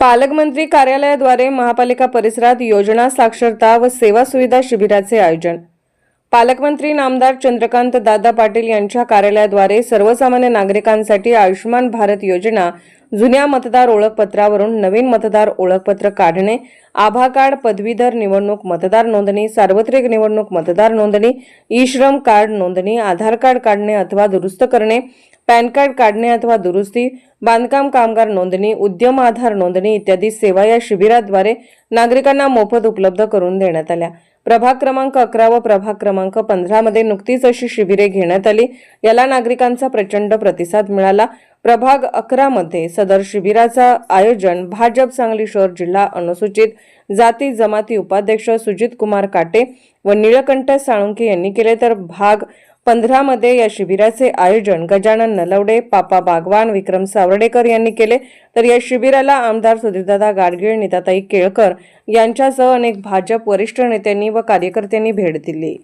पालकमंत्री कार्यालयाद्वारे महापालिका परिसरात योजना साक्षरता व सेवा सुविधा शिबिराचे आयोजन पालकमंत्री नामदार चंद्रकांत दादा पाटील यांच्या कार्यालयाद्वारे सर्वसामान्य नागरिकांसाठी आयुष्यमान भारत योजना जुन्या मतदार ओळखपत्रावरून नवीन मतदार ओळखपत्र काढणे आभा कार्ड पदवीधर निवडणूक मतदार नोंदणी सार्वत्रिक निवडणूक मतदार नोंदणी ई श्रम कार्ड नोंदणी आधार कार्ड काढणे अथवा दुरुस्त करणे पॅन कार्ड काढणे अथवा दुरुस्ती बांधकाम कामगार नोंदणी उद्यम आधार नोंदणी इत्यादी सेवा या शिबिराद्वारे नागरिकांना मोफत उपलब्ध करून देण्यात आल्या. प्रभाग क्रमांक अकरा व प्रभाग क्रमांक पंधरामध्ये नुकतीच अशी शिबिरे घेण्यात आली. याला नागरिकांचा प्रचंड प्रतिसाद मिळाला. प्रभाग अकरामध्ये सदर शिबिराचा आयोजन भाजप सांगली शहर जिल्हा अनुसूचित जाती जमाती उपाध्यक्ष सुजित कुमार काटे व निळकंठ साळुंके यांनी केले. तर भाग पंधरामध्ये या शिबिराचे आयोजन गजानन नलवडे पापा बागवान विक्रम सावर्डेकर यांनी केले. तर या शिबिराला आमदार सुधीरदादा गाडगीळ निताताई केळकर यांच्यासह अनेक भाजप वरिष्ठ नेत्यांनी व कार्यकर्त्यांनी भेट दिली.